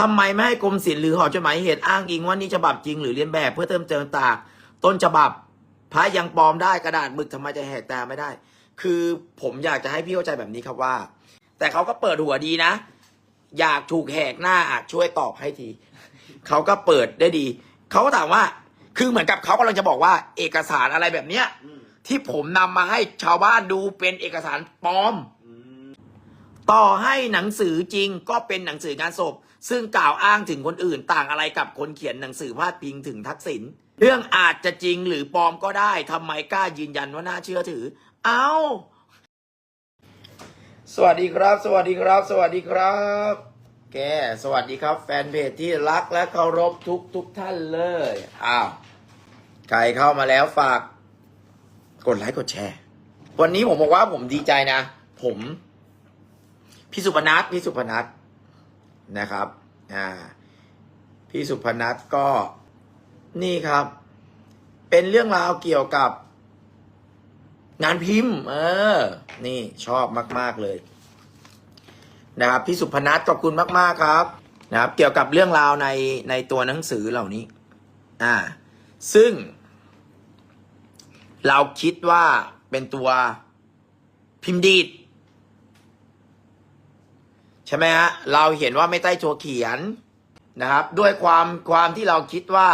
ทำไมไม่ให้กรมศิลป์หรือหอจดหมายเหตุอ้างอิงว่านี่ฉบับจริงหรือเลียนแบบเพื่อเติมเติมตากต้นฉบับพระยังปลอมได้กระดาษมึกทำไมจะแหกตาไม่ได้ คือผมอยากจะให้พี่เข้าใจแบบนี้ครับว่า แต่เขาก็เปิดหัวดีนะ อยากถูกแหกหน้าอะช่วยตอบให้ทีเขาก็เปิดได้ดีเขาก็ถามว่า คือเหมือนกับเขากำลังจะบอกว่า เอกสารอะไรแบบเนี้ยที่ผมนำมาให้ชาวบ้านดูเป็นเอกสารปลอม ต่อให้หนังสือจริงก็เป็นหนังสืองานศพ ซึ่งกล่าวอ้างถึงคนอื่นต่างอะไรกับคนเขียนหนังสือพาดพิงถึงทักษิณเรื่องอาจจะจริงหรือปลอมก็ได้ทำไมกล้ายืนยันว่าน่าเชื่อถือ เอาสวัสดีครับ สวัสดีครับ สวัสดีครับ แก สวัสดีครับ แฟนเพจที่รักและเคารพทุกทุกท่านเลยอ้าวใครเข้ามาแล้วฝาก กดไลค์กดแชร์ วันนี้ผมบอกว่าผมดีใจนะ ผม พี่สุพนัทพี่สุพนัท นะครับอ่าพี่สุพนัทก็นี่ครับ เป็นเรื่องราวเกี่ยวกับ งานพิมพ์ เออ นี่ชอบมาก ๆเลย นะครับพี่สุพนัทขอบคุณมาก ๆครับ นะครับ เกี่ยวกับเรื่องราวในในตัวหนังสือเหล่านี้ อ่า ซึ่ง เราคิดว่าเป็นตัวพิมพ์ดีด ใช่ไหมฮะเราเห็นว่าไม่ใต้ตัวเขียนนะครับ ด้วยความความที่เราคิดว่า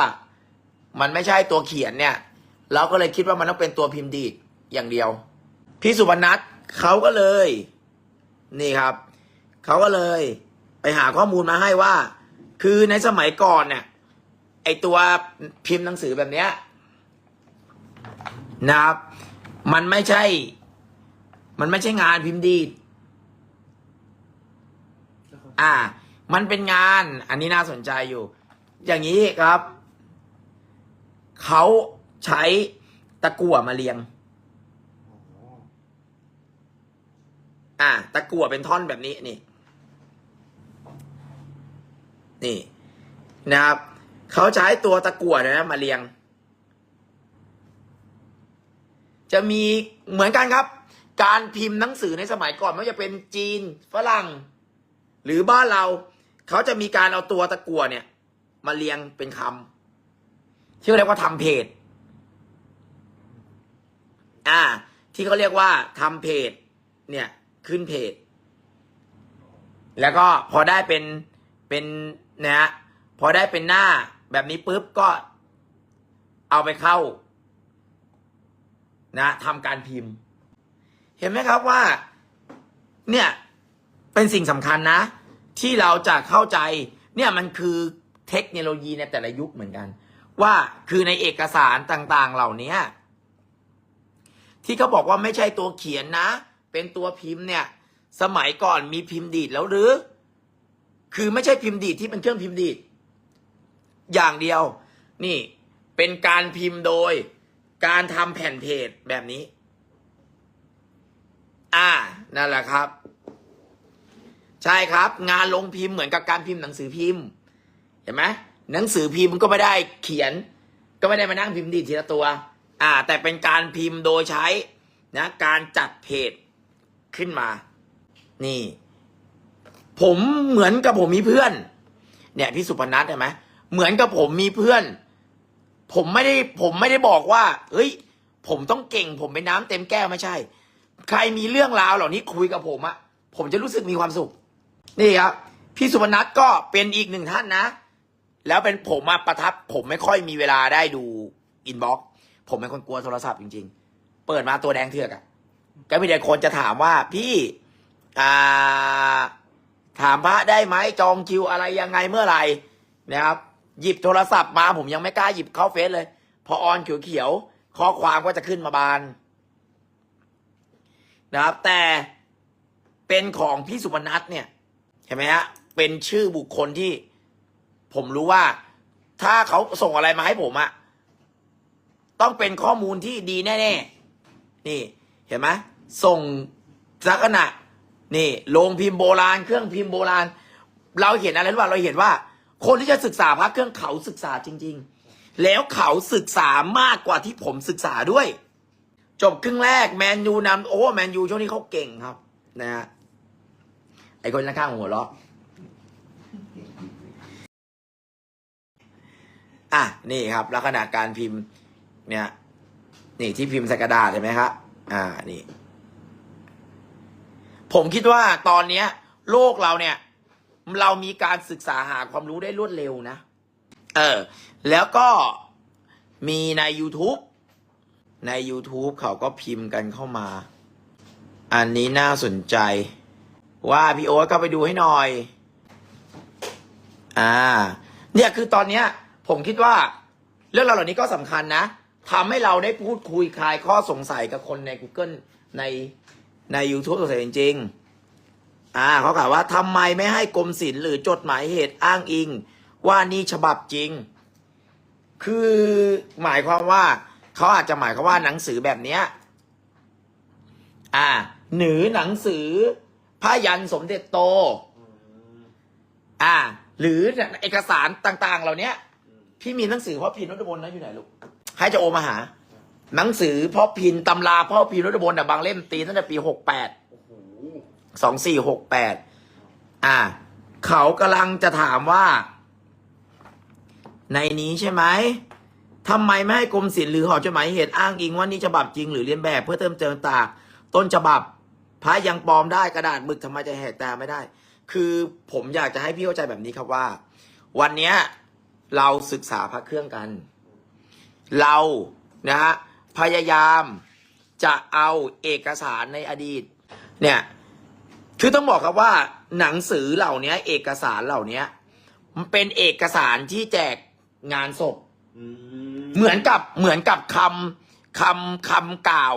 มันไม่ใช่ตัวเขียนเนี่ย เราก็เลยคิดว่ามันต้องเป็นตัวพิมพ์ดีดอย่างเดียว พี่สุวรรณัทเขาก็เลย นี่ครับเขาก็เลยไปหาข้อมูลมาให้ว่า คือในสมัยก่อนเนี่ยไอตัวพิมพ์หนังสือแบบเนี้ยนะครับ มันไม่ใช่ มันไม่ใช่งานพิมพ์ดีด อ่า มันเป็นงาน อันนี้น่าสนใจอยู่ อย่างนี้ครับ เขาใช้ตะกั่วมาเรียง อ่า ตะกั่วเป็นท่อนแบบนี้นี่ นี่ นะครับ เขาใช้ตัวตะกั่วนยนะมาเรียง จะมีเหมือนกันครับ การพิมพ์หนังสือในสมัยก่อนไม่ว่าจะเป็นจีน ฝรั่ง หรือบ้านเราเขาจะมีการเอาตัวตะกั่วเนี่ย มาเรียงเป็นคำที่เขาเรียกว่าทำเพจ อ่า ที่เขาเรียกว่าทำเพจ เนี่ย ขึ้นเพจ แล้วก็พอได้เป็นเป็นนะฮะพอได้เป็นหน้าแบบนี้ปุ๊บก็เอาไปเข้า นะทำการพิมพ์ เห็นไหมครับว่า เนี่ย เป็นสิ่งสำคัญนะ ที่เราจะเข้าใจเนี่ยมันคือเทคโนโลยีในแต่ละยุคเหมือนกัน ว่าคือในเอกสารต่างๆเหล่านี้ที่เขาบอกว่าไม่ใช่ตัวเขียนนะ เป็นตัวพิมพ์เนี่ย สมัยก่อนมีพิมพ์ดีดแล้วหรือ คือไม่ใช่พิมพ์ดีดที่เป็นเครื่องพิมพ์ดีดอย่างเดียว นี่เป็นการพิมพ์โดย การทำแผ่นเพจแบบนี้ อ่านั่นแหละครับ ใช่ครับ งานลงพิมพ์เหมือนกับการพิมพ์หนังสือพิมพ์เห็นไหมหนังสือพิมพ์ก็ไม่ได้เขียน ก็ไม่ได้มานั่งพิมพ์ดีทีละตัว อ่า แต่เป็นการพิมพ์โดยใช้นะการจัดเพจขึ้นมา นี่ ผมเหมือนกับผมมีเพื่อน เนี่ยพี่สุพนัทเห็นไหมเหมือนกับผมมีเพื่อน ผมไม่ได้ผมไม่ได้บอกว่า เฮ้ย ผมต้องเก่ง ผมเป็นน้ำเต็มแก้วไม่ใช่ ใครมีเรื่องราวเหล่านี้คุยกับผมอะผมจะรู้สึกมีความสุข นี่ครับพี่สุพนัทก็เป็นอีกหนึ่งท่านนะ แล้วเป็นผมอะประทับ ผมไม่ค่อยมีเวลาได้ดูอินบ็อกซ์ผมเป็นคนกลัวโทรศัพท์จริง ๆ เปิดมาตัวแดงเถือกอะก็มีแต่คนจะถามว่าพี่อ่าถามพระได้ไหมจองคิวอะไรยังไงเมื่อไหร่นะครับ หยิบโทรศัพท์มาผมยังไม่กล้าหยิบเข้าเฟซเลย พอออนเขียวๆข้อความก็จะขึ้นมาบานนะครับ แต่เป็นของพี่สุพนัทเนี่ย เห็นไหมฮะเป็นชื่อบุคคลที่ผมรู้ว่า ถ้าเขาส่งอะไรมาให้ผมอะต้องเป็นข้อมูลที่ดีแน่ๆนี่ เห็นไหมส่งลักษณะนี่โรงพิมพ์โบราณ เครื่องพิมพ์โบราณ เราเห็นอะไรรู้ป่ะเราเห็นว่า คนที่จะศึกษาพระเครื่องเขาศึกษาจริง ๆ แล้วเขาศึกษามากกว่าที่ผมศึกษาด้วย จบครึ่งแรกแมนยูนำโอ้แมนยูช่วงนี้เขาเก่งครับ นะฮะ ไอ้คนข้างๆหัวเราะอะนี่ครับ ลักษณะการพิมพ์ เนี่ย นี่ที่พิมพ์ใส่กระดาษเห็นไหมครับอ่านี่ ผมคิดว่าตอนเนี้ย โลกเราเนี่ย เรามีการศึกษาหาความรู้ได้รวดเร็วนะ เออ แล้วก็มีใน YouTube ใน YouTube เขาก็พิมพ์กันเข้ามา อันนี้น่าสนใจ ว่าพี่โอ๊ตก็ไปดูให้หน่อย อ่า เนี่ยคือตอนเนี้ย ผมคิดว่า เรื่องราวเหล่านี้ก็สำคัญนะทำให้เราได้พูดคุยคลายข้อสงสัยกับคนใน Google ในใน YouTube สงสัยจริงๆอ่าเขากล่าวว่าทำไมไม่ให้กรมศิลป์หรือจดหมายเหตุอ้างอิง ว่านี่ฉบับจริง คือหมายความว่า เขาอาจจะหมายความว่าหนังสือแบบเนี้ยอ่า หรือหนังสือ พระยันสมเด็จโตอืมอ่า หรือเอกสารต่าง ๆ เหล่าเนี้ยอืมพี่มีหนังสือพ่อพินรถบนนะอยู่ไหนลูกให้จะโอมาหา หนังสือพ่อพินตำราพ่อพินรถบนอะบางเล่มตีตั้งแต่ปีหกแปดโอ้โหสองสี่หกแปดอ่า เขากำลังจะถามว่า ในนี้ใช่ไหมทำไมไม่ให้กรมศิลป์หรือหอจดหมายเหตุอ้างอิงว่านี่ฉบับจริงหรือเลียนแบบเพื่อเติมเติมตากต้นฉบับ พระยังปลอมได้กระดาษหมึกทำไมจะแหกตาไม่ได้ คือผมอยากจะให้พี่เข้าใจแบบนี้ครับว่า วันเนี้ยเราศึกษาพระเครื่องกัน เรานะฮะพยายามจะเอาเอกสารในอดีต เนี่ยคือต้องบอกครับว่าหนังสือเหล่านี้เอกสารเหล่านี้มันเป็นเอกสารที่แจกงานศพอืมเหมือนกับเหมือนกับคำคำคำกล่าว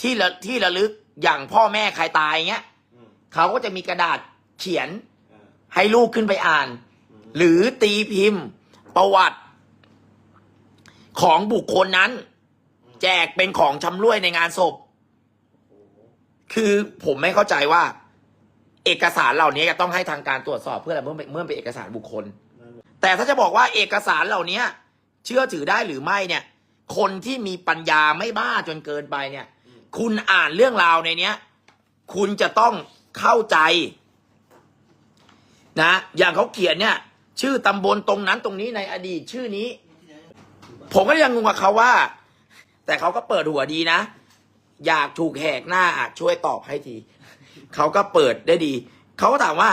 ที่ระที่ระลึก อย่างพ่อแม่ใครตายเงี้ยอืมเขาก็จะมีกระดาษเขียนอ่าให้ลูกขึ้นไปอ่านอืมหรือตีพิมพ์ประวัติ ของบุคคลนั้น แจกเป็นของชำร่วยในงานศพโอ้โหคือผมไม่เข้าใจว่า เอกสารเหล่านี้จะต้องให้ทางการตรวจสอบเพื่ออะไรเมื่อเป็นเมื่อเป็นเอกสารบุคคลนั่นแหละแต่ถ้าจะบอกว่าเอกสารเหล่านี้เชื่อถือได้หรือไม่เนี่ย คนที่มีปัญญาไม่บ้าจนเกินไปเนี่ย คุณอ่านเรื่องราวในเนี้ย คุณจะต้องเข้าใจ นะ อย่างเขาเขียนเนี่ย ชื่อตำบลตรงนั้นตรงนี้ในอดีตชื่อนี้ ผมก็ยังงงกับเขาว่า แต่เขาก็เปิดหัวดีนะ อยากถูกแหกหน้าอช่วยตอบให้ทีเขาก็เปิดได้ดี เขาก็ถามว่า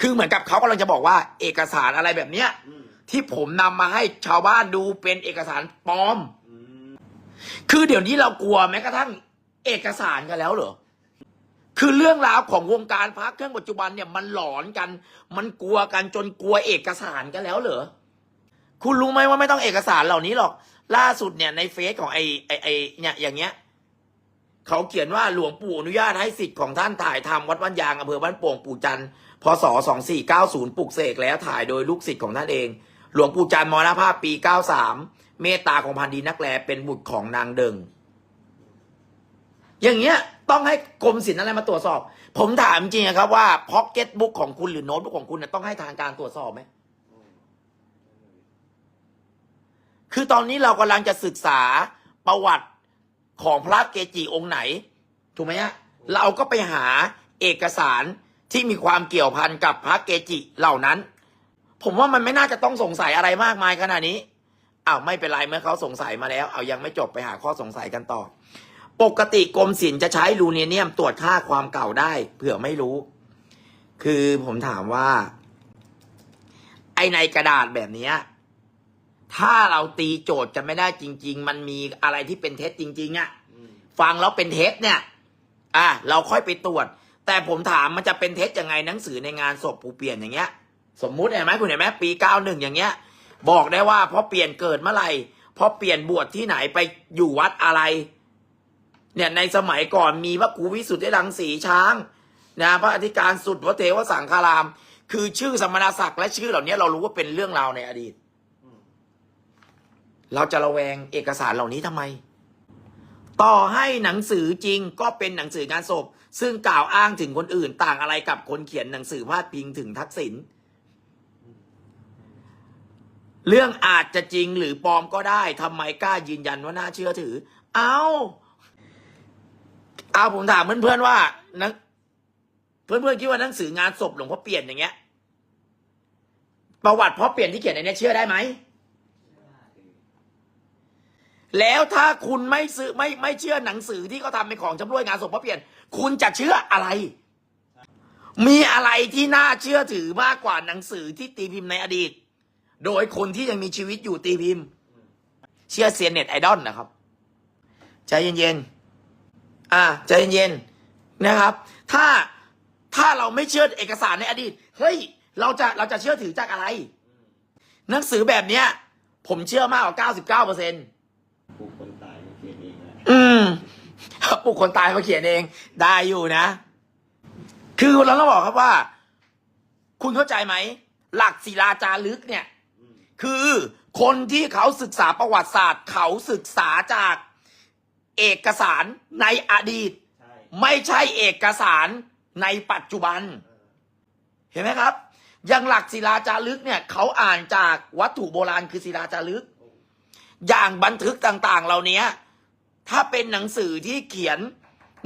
คือเหมือนกับเขากำลังจะบอกว่า เอกสารอะไรแบบเนี้ยที่ผมนำมาให้ชาวบ้านดูเป็นเอกสารปลอม คือเดี๋ยวนี้เรากลัวแม้กระทั่ง เอกสารกันแล้วเหรอ คือเรื่องราวของวงการพระเครื่องปัจจุบันเนี่ยมันหลอนกัน มันกลัวกันจนกลัวเอกสารกันแล้วเหรอ คุณรู้ไหมว่าไม่ต้องเอกสารเหล่านี้หรอก ล่าสุดเนี่ยในเฟซของไอ้ไอไอเนี่ยอย่างเงี้ยเขาเขียนว่าหลวงปู่อนุญาตให้สิทธิ์ของท่านถ่ายทำวัดบ้านยางอำเภอบ้านโป่งปู่จันทร์พศ2490ปลุกเสกแล้วถ่ายโดยลูกศิษย์ของท่านเอง หลวงปู่จันทร์มรณภาพปี 93 เมตตาของพันดีนักแลเป็นบุตรของนางเดิง อย่างเงี้ยต้องให้กรมศิลป์อะไรมาตรวจสอบ ผมถามจริงครับว่าพ็อกเก็ตบุ๊กของคุณหรือโน้ตบุ๊กของคุณเนี่ยต้องให้ทางการตรวจสอบไหมคือตอนนี้เรากำลังจะศึกษาประวัติของพระเกจิองค์ไหน ถูกไหมฮะเราก็ไปหาเอกสารที่มีความเกี่ยวพันกับพระเกจิเหล่านั้น ผมว่ามันไม่น่าจะต้องสงสัยอะไรมากมายขนาดนี้อ้าวไม่เป็นไรเมื่อเขาสงสัยมาแล้ว เอายังไม่จบไปหาข้อสงสัยกันต่อ ปกติกรมศิลป์จะใช้ลูเนียเนียมตรวจค่าความเก่าได้เผื่อไม่รู้ คือผมถามว่า ไอในกระดาษแบบนี้ถ้าเราตีโจทย์กันไม่ได้จริง ๆ มันมีอะไรที่เป็นเท็จจริง ๆอะอืมฟังแล้วเป็นเท็จเนี่ย อะเราค่อยไปตรวจ แต่ผมถามมันจะเป็นเท็จยังไงหนังสือในงานศพผู้เปลี่ยนอย่างเงี้ย สมมุติเห็นไหมคุณเห็นไหมปีเก้าหนึ่งอย่างเงี้ย บอกได้ว่าพอเปลี่ยนเกิดเมื่อไหร่พอเปลี่ยนบวชที่ไหนไปอยู่วัดอะไร เนี่ยในสมัยก่อนมีพระครูวิสุทธิรังสีช้างนะพระอธิการสุดวเทวสังฆาราม คือชื่อสมณศักดิ์และชื่อเหล่านี้เรารู้ว่าเป็นเรื่องราวในอดีต เราจะระแวงเอกสารเหล่านี้ทำไม ต่อให้หนังสือจริงก็เป็นหนังสืองานศพ ซึ่งกล่าวอ้างถึงคนอื่น ต่างอะไรกับคนเขียนหนังสือพาดพิงถึงทักษิณเรื่องอาจจะจริงหรือปลอมก็ได้ทำไมกล้ายืนยันว่าน่าเชื่อถือ เอา เอาผมถามเพื่อนๆว่านักเพื่อนๆคิดว่าหนังสืองานศพหลวงพ่อเปลี่ยนอย่างเงี้ย ประวัติพ่อเปลี่ยนที่เขียนในเนี้ยเชื่อได้ไหมแล้วถ้าคุณไม่ซื้อไม่ไม่เชื่อหนังสือที่เขาทำเป็นของจำรวยงานศพพระเปลี่ยน คุณจะเชื่ออะไร มีอะไรที่น่าเชื่อถือมากกว่าหนังสือที่ตีพิมพ์ในอดีต โดยคนที่ยังมีชีวิตอยู่ตีพิมพ์ เชื่อเซียนเน็ตไอดอลนะครับ ใจเย็นๆ อ่าใจเย็นๆนะครับ ถ้าถ้าเราไม่เชื่อเอกสารในอดีตเฮ้ยเราจะเราจะเชื่อถือจากอะไร หนังสือแบบเนี้ย ผมเชื่อมากกว่า99เปอร์เซ็นต์ปลูกคนตายมาเขียนเองนะอืมปลุกคนตายมาเขียนเองได้อยู่นะ คือเราต้องบอกครับว่า คุณเข้าใจไหม หลักศิลาจารึกเนี่ยอืมคือคนที่เขาศึกษาประวัติศาสตร์ เขาศึกษาจาก เอกสารในอดีต ใช่ไม่ใช่เอกสารในปัจจุบัน เออเห็นไหมครับ อย่างหลักศิลาจารึกเนี่ยเขาอ่านจากวัตถุโบราณคือศิลาจารึกโอ้อย่างบันทึกต่างๆ เหล่านี้ถ้าเป็นหนังสือที่เขียน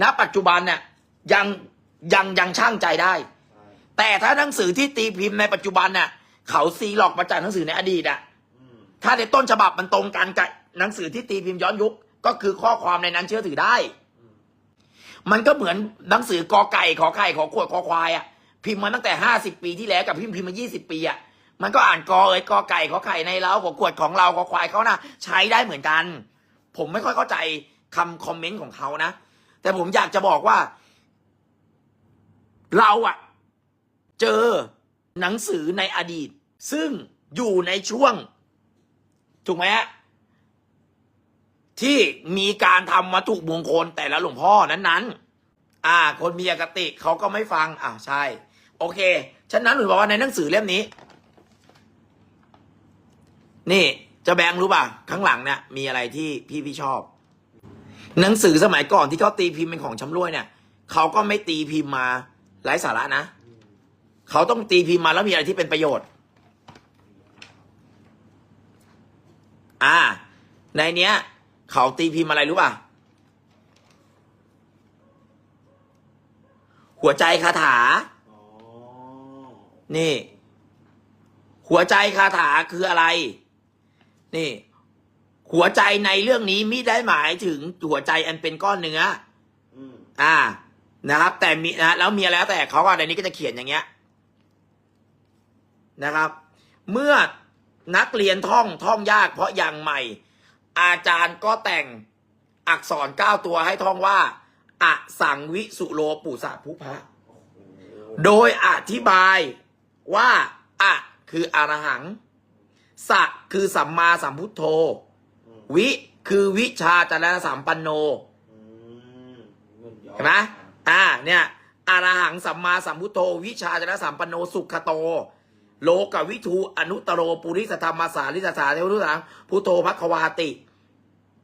ณปัจจุบันเนี่ยยังยังยังช่างใจได้ ใช่แต่ถ้าหนังสือที่ตีพิมพ์ในปัจจุบันเนี่ยเขาซีหลอกมาจากหนังสือในอดีตอะอืมถ้าในต้นฉบับมันตรงกันกับหนังสือที่ตีพิมพ์ย้อนยุค ก็คือข้อความในนั้นเชื่อถือได้ มันก็เหมือนหนังสือกอไก่ขอไข่ขอขวดขอควายอะพิมพ์มาตั้งแต่ห้าสิบปีที่แล้วกับพิมพ์พิมพ์มายี่สิบปีอะมันก็อ่านกอเอ้ยกอไก่ขอไข่ในเราขอขวดของเราขอควายเขานะใช้ได้เหมือนกัน ผมไม่ค่อยเข้าใจคำคอมเมนต์ของเขานะแต่ผมอยากจะบอกว่า เราอะเจอหนังสือในอดีต ซึ่งอยู่ในช่วง ถูกไหมฮะ ที่มีการทำวัตถุมงคลแต่ละหลวงพ่อนั้นๆ อ่า คนมีอคติเขาก็ไม่ฟังอ่าใช่ โอเค ฉะนั้นหนูบอกว่าในหนังสือเล่มนี้ นี่จะแบงรู้ป่ะ ข้างหลังเนี่ยมีอะไรที่พี่พี่ชอบ หนังสือสมัยก่อนที่เขาตีพิมพ์เป็นของชำร่วยเนี่ยเขาก็ไม่ตีพิมพ์มาไร้สาระนะเขาต้องตีพิมพ์มาแล้วมีอะไรที่เป็นประโยชน์ อ่า ในเนี้ย เขาตีพิมพ์อะไรรู้ป่ะ หัวใจคาถาอ๋อนี่ หัวใจคาถาคืออะไร นี่ หัวใจในเรื่องนี้มิได้หมายถึงหัวใจอันเป็นก้อนเนื้ออืมอ่า นะครับ แต่มีนะแล้วมีอะไรแล้วแต่เขาก็ในนี้ก็จะเขียนอย่างเงี้ย นะครับ เมื่อนักเรียนท่องท่องยากเพราะอย่างใหม่ อาจารย์ก็แต่งอักษรเก้าตัวให้ท่องว่าอะสังวิสุโลปุสะภุพะโอ้โหโดยอธิบายว่าอะคืออรหัง สะคือสัมมาสัมพุทโธอืมวิคือวิชาจารณสัมปันโนอืมเงินย้อนเห็นไหมอ่าเนี่ยอรหังสัมมาสัมพุทโธ วิชาจารณสัมปันโนสุขโต โลกวิทูอนุตตโรปุริสธรรมสาริสสาเทวทุสังพุทโธพัควาติ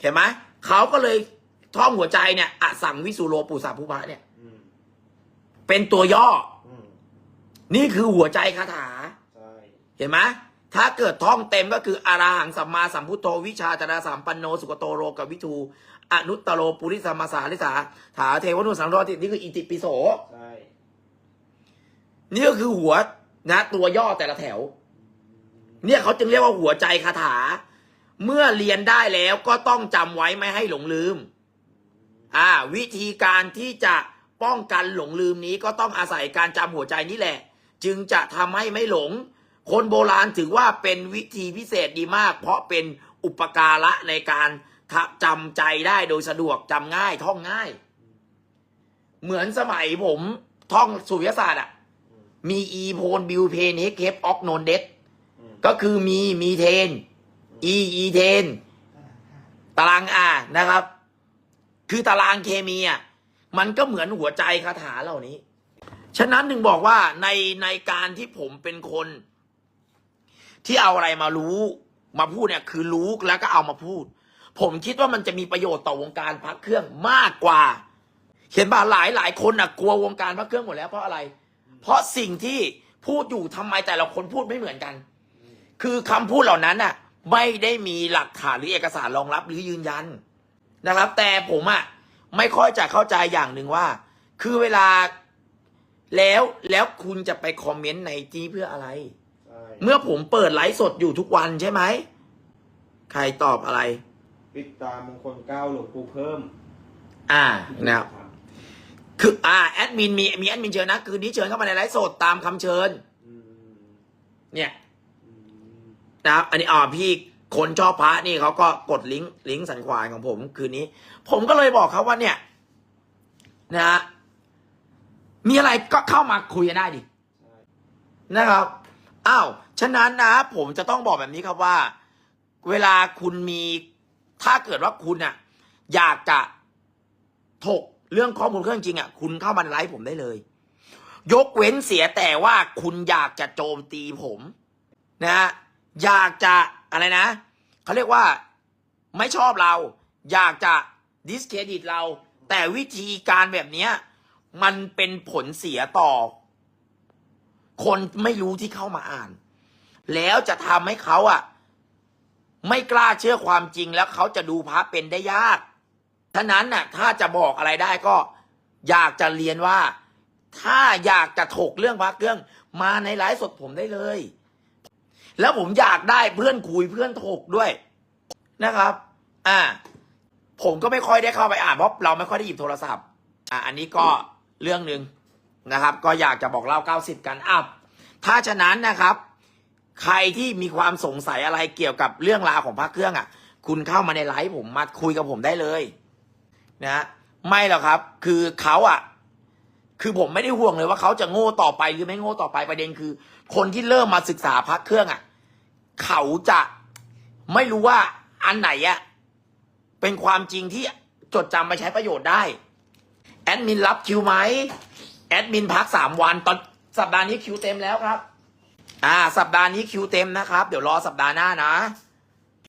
เห็นไหมเขาก็เลยท่องหัวใจเนี่ยอะสังวิสุโลปุสาภุพะเนี่ยอืมเป็นตัวย่ออืมนี่คือหัวใจคาถาใช่เห็นไหมถ้าเกิดท่องเต็มก็คืออาราหังสัมมาสัมพุทโธวิชาจารสัมปันโนสุกโตโรกวิทูอนุตตโรปุริสมมาสาริสาถาเทวนุสังโรตินี่คืออิติปิโสใช่นี่ก็คือหัว นะตัวย่อแต่ละแถว เนี่ยเขาจึงเรียกว่าหัวใจคาถา เมื่อเรียนได้แล้วก็ต้องจำไว้ไม่ให้หลงลืม อ่า วิธีการที่จะป้องกันหลงลืมนี้ก็ต้องอาศัยการจำหัวใจนี่แหละ จึงจะทำให้ไม่หลง คนโบราณถือว่าเป็นวิธีพิเศษดีมาก เพราะเป็นอุปการะในการทะจำใจได้โดยสะดวกจำง่ายท่องง่าย เหมือนสมัยผมท่องสุริยศาสตร์อะ มมีอีโพนบิวเพนเฮกเฮปออกโนนเดตอืมก็คือมีมีเทน อีอีเทน ตารางอ่านะครับ คือตารางเคมีอะมันก็เหมือนหัวใจคาถาเหล่านี้ ฉะนั้นถึงบอกว่าในในการที่ผมเป็นคน ที่เอาอะไรมารู้ มาพูดเนี่ย คือรู้แล้วก็เอามาพูด ผมคิดว่ามันจะมีประโยชน์ต่อวงการพักเครื่องมากกว่า เห็นป่ะหลายหลายคนอะกลัววงการพักเครื่องหมดแล้วเพราะอะไร เพราะสิ่งที่พูดอยู่ทำไมแต่ละคนพูดไม่เหมือนกันอืมคือคำพูดเหล่านั้นน่ะ ไม่ได้มีหลักฐานหรือเอกสารรองรับหรือยืนยันนะครับ แต่ผมอะไม่ค่อยจะเข้าใจอย่างหนึ่งว่า คือเวลาแล้วแล้วคุณจะไปคอมเมนต์ในจีเพื่ออะไรใช่เมื่อผมเปิดไลฟ์สดอยู่ทุกวันใช่ไหม ใครตอบอะไร ปิดตามงคลเก้าหลวงปู่เพิ่ม อ่านะครับ คืออ่าแอดมินมีมีแอดมินเชิญนะคืนนี้เชิญเข้ามาในไลฟ์สดตามคำเชิญ อืมเนี่ยอืมนะครับอันนี้อ่าพี่คนชอบพระนี่เขาก็กดลิงก์ลิงก์สันควายของผมคืนนี้ ผมก็เลยบอกเขาว่าเนี่ย นะฮะมีอะไรก็เข้ามาคุยกันได้ดิ ใช่นะครับ อ้าว ฉะนั้นนะ ผมจะต้องบอกแบบนี้ครับว่า เวลาคุณมี ถ้าเกิดว่าคุณอะอยากจะถก เรื่องข้อมูลเครื่องจริงอะคุณเข้ามาไลฟ์ผมได้เลย ยกเว้นเสียแต่ว่าคุณอยากจะโจมตีผมนะฮะอยากจะอะไรนะเขาเรียกว่าไม่ชอบเรา อยากจะดิสเครดิตเรา แต่วิธีการแบบเนี้ยมันเป็นผลเสียต่อ คนไม่รู้ที่เข้ามาอ่าน แล้วจะทำให้เขาอะไม่กล้าเชื่อความจริงแล้วเขาจะดูพระเป็นได้ยาก ฉะนั้นน่ะถ้าจะบอกอะไรได้ก็อยากจะเรียนว่า ถ้าอยากจะถกเรื่องพระเครื่อง มาในไลฟ์สดผมได้เลย แล้วผมอยากได้เพื่อนคุยเพื่อนถกด้วยนะครับ อ่า ผมก็ไม่ค่อยได้เข้าไปอ่านเพราะเราไม่ค่อยได้หยิบโทรศัพท์ อ่าอันนี้ก็เรื่องหนึ่งนะครับ ก็อยากจะบอกเล่าเก้าสิบกันอัพถ้าฉะนั้นนะครับ ใครที่มีความสงสัยอะไรเกี่ยวกับเรื่องราวของพระเครื่องอะ คุณเข้ามาในไลฟ์ผมมาคุยกับผมได้เลย นะฮะไม่หรอกครับ คือเขาอะคือผมไม่ได้ห่วงเลยว่าเขาจะโง่ต่อไปหรือไม่โง่ต่อไปประเด็นคือ คนที่เริ่มมาศึกษาพระเครื่องอะเขาจะไม่รู้ว่าอันไหนอะเป็นความจริงที่จดจำไปใช้ประโยชน์ได้ แอดมินรับคิวไหมแอดมินพักสามวันตอนสัปดาห์นี้คิวเต็มแล้วครับ อ่า สัปดาห์นี้คิวเต็มนะครับ เดี๋ยวรอสัปดาห์หน้านะ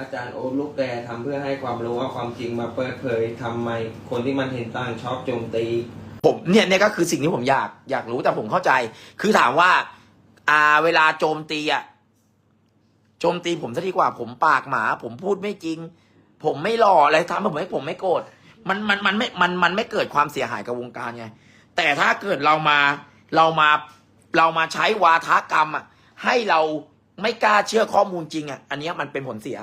อาจารย์โอ๊ตลูกแกทำเพื่อให้ความรู้ว่าความจริงมาเปิดเผยทำไม คนที่มันเห็นต่างชอบโจมตี ผมเนี่ยเนี่ยก็คือสิ่งที่ผมอยากอยากรู้แต่ผมเข้าใจ คือถามว่า อ่าเวลาโจมตีอะโจมตีผมซะดีกว่า ผมปากหมา ผมพูดไม่จริง ผมไม่หล่ออะไรทำให้ผมให้ผมไม่โกรธมันมันมันไม่มันมันไม่เกิดความเสียหายกับวงการไงแต่ถ้าเกิดเรามาเรามาเรามาใช้วาทกรรมอะให้เราไม่กล้าเชื่อข้อมูลจริงอะอันนี้มันเป็นผลเสีย